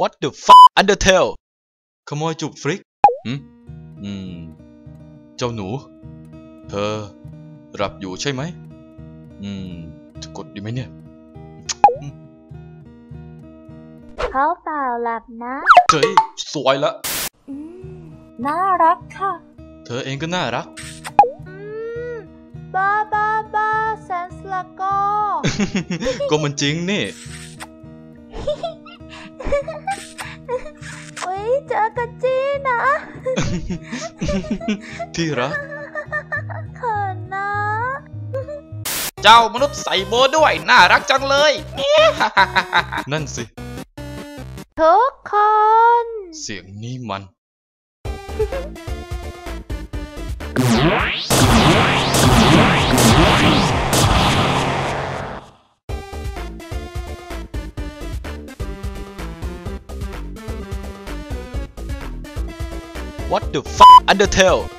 What the fuck Undertale ขโมยจุบฟริกหืมอืม เจ้าหนู เธอหลับอยู่ใช่ไหม อืม จะกดดีไหมเนี่ย เขาเปล่าหลับนะเฮ้ยสวยละ อืม น่ารักค่ะ เธอเองก็น่ารัก อืม บ้าบ้าบ้าแซนสลาโกก็มันจริงนี่ อุ้ยเจอกระจี้นะ ที่รัก เขินนะ เจ้ามนุษย์ใส่โบด้วย น่ารักจังเลย นั่นสิ ทุกคน เสียงนี้มัน What the fuck Undertale